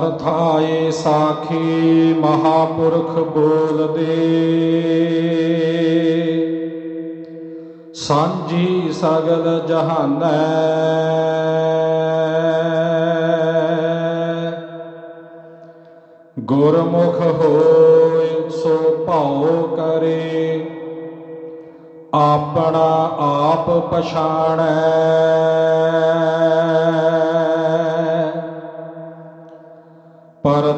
ਪਰਥਾਏ ਸਾਖੀ ਮਹਾਪੁਰਖ ਬੋਲਦੇ। ਸਾਂਝੀ ਸਗਲ ਜਹਾਨੈ। ਗੁਰਮੁਖ ਹੋਇ ਸੋ ਭਾਉ ਕਰੇ। ਆਪਣਾ ਆਪ ਪਛਾਣੈ।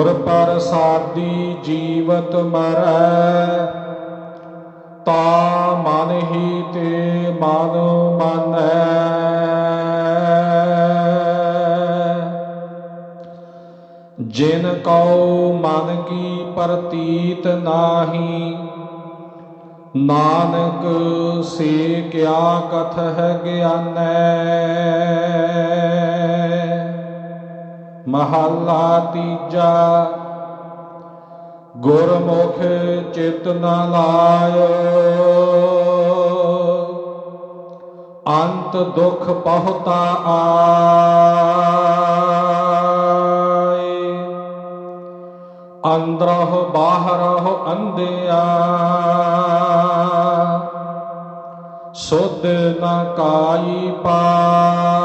ਗੁਰ ਪ੍ਰਸਾਦੀ ਜੀਵਤ ਮਰੈ, ਤਾ ਮਨ ਹੀ ਤੇ ਮਨ ਮਾਨੈ। ਜਿਨ ਕਉ ਮਨ ਕੀ ਪ੍ਰਤੀਤ ਨਾਹੀ, ਨਾਨਕ ਸੇ ਕਿਆ ਕਥ ਹੈ ਗਿਆਨੈ। ਮਹੱਲਾ ਤੀਜਾ। ਗੁਰਮੁਖ ਚਿਤ ਨ ਲਾਇਓ। ਅੰਤ ਦੁਖ ਪਹੁਤਾ ਆਏ। ਅੰਦਰਹੁ ਬਾਹਰਹੁ ਅੰਧਿਆ। ਸੁਧ ਨ ਕਾਈ ਪਾਏ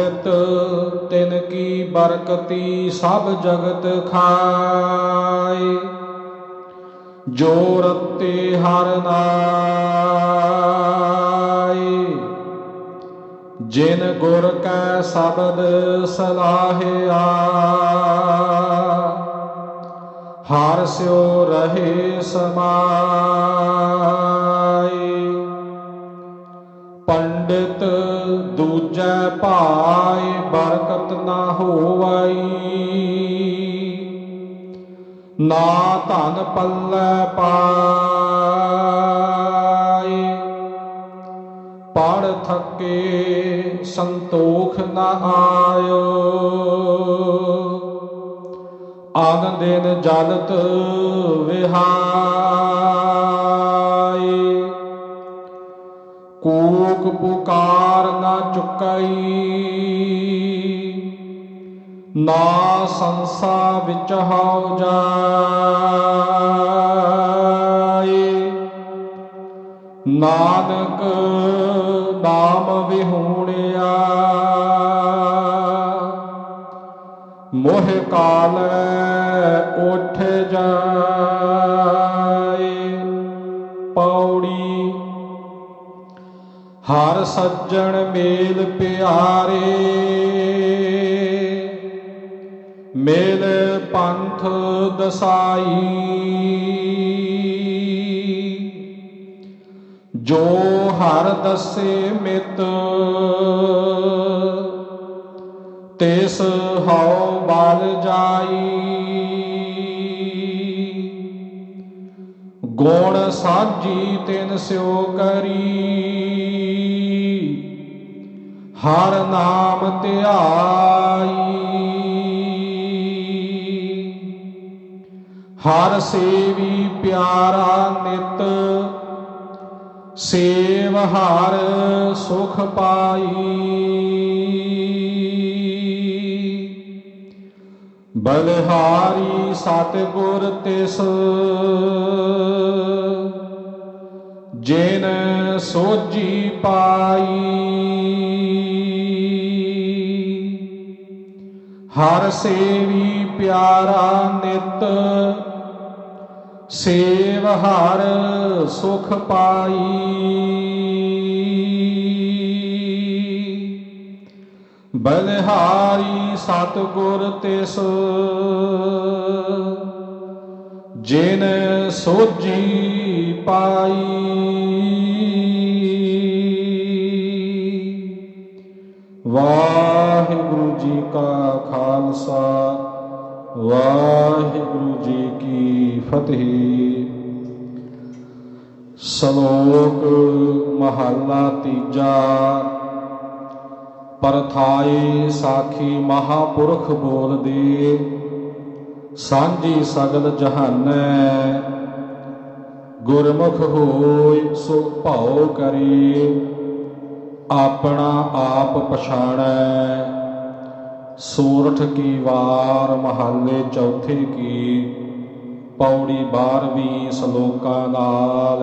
ਪੰਡਿਤ ਤਿਨ ਕੀ ਬਰਕਤੀ ਸਭ ਜਗਤ ਖਾਏ। ਜੋ ਰਤੇ ਹਰ ਨਾਏ। ਜਿਨ ਗੁਰ ਕੈ ਸ਼ਬਦ ਸਲਾਹਿਆ ਹਰ ਸਿਓ ਰਹੇ ਸਮਾਏ। ਪੰਡਿਤ ਦੂਜੈ ਭਾਏ ਨਾ ਧਨ ਪੱਲੇ ਪਾਏ ਪੜ ਥਕੇ ਸੰਤੋਖ ਨਾ ਆਇਓ। ਆਨ ਦਿਨ ਜਲਤ ਵਿਹਾਈ। ਕੂਕ ਪੁਕਾਰ ਨਾ ਚੁਕਈ। ਨਾ ਸੰਸਾ ਵਿੱਚ ਹਉ ਜਾਏ। ਨਾਨਕ ਨਾਮ ਵਿਹੂਣਿਆ। ਮੋਹ ਕਾਲ ਉਠ ਜਾਏ। ਪੌੜੀ ਹਰ ਸੱਜਣ ਮੇਲ ਪਿਆਰੇ। ਮੇਰੇ ਪੰਥ ਦਸਾਈ। ਜੋ ਹਰ ਦਸੇ ਮਿਤ, ਤਿਸ ਹਉ ਬਲ ਜਾਈ। ਗੁਣ ਸਾਜੀ ਤਿਨ ਸਿਓ ਕਰੀ। ਹਰ ਨਾਮ ਧਿਆਈ। ਹਰ ਸੇਵੀ ਪਿਆਰਾ ਨਿਤ ਸੇਵ ਹਰ ਸੁਖ ਪਾਈ। ਬਲਹਾਰੀ ਸਤਿਗੁਰ ਤਿਸ ਜਿਨ ਸੋਜੀ ਪਾਈ। ਹਰ ਸੇਵੀ ਪਿਆਰਾ ਨਿਤ, ਸੇਵ ਹਰ ਸੁਖ ਪਾਈ। ਬਲਿਹਾਰੀ ਸਤਿਗੁਰ ਤਿਸ, ਜਿਨ ਸੋਜੀ ਪਾਈ। ਵਾਹਿਗੁਰੂ ਕਾ ਖਾਲਸਾ, ਵਾਹਿਗੁਰੂ ਜੀ ਕੀ ਫਤਿਹ। ਸ਼ਲੋਕ ਮਹੱਲਾ ਤੀਜਾ। ਪਰਥਾਈ ਸਾਖੀ ਮਹਾਪੁਰਖ ਬੋਲਦੇ ਸਾਂਝੀ ਸਗਲ ਜਹਾਨੈ। ਗੁਰਮੁਖ ਹੋਇ ਸੋ ਭਾਉ ਕਰੀ, ਆਪਣਾ ਆਪ ਪਛਾਣੈ। ਸੂਰਠ ਕੀ ਵਾਰ ਮਹੱਲੇ ਚੌਥੇ ਕੀ ਪੌੜੀ 12ਵੀਂ ਸ਼ਲੋਕਾਂ ਨਾਲ।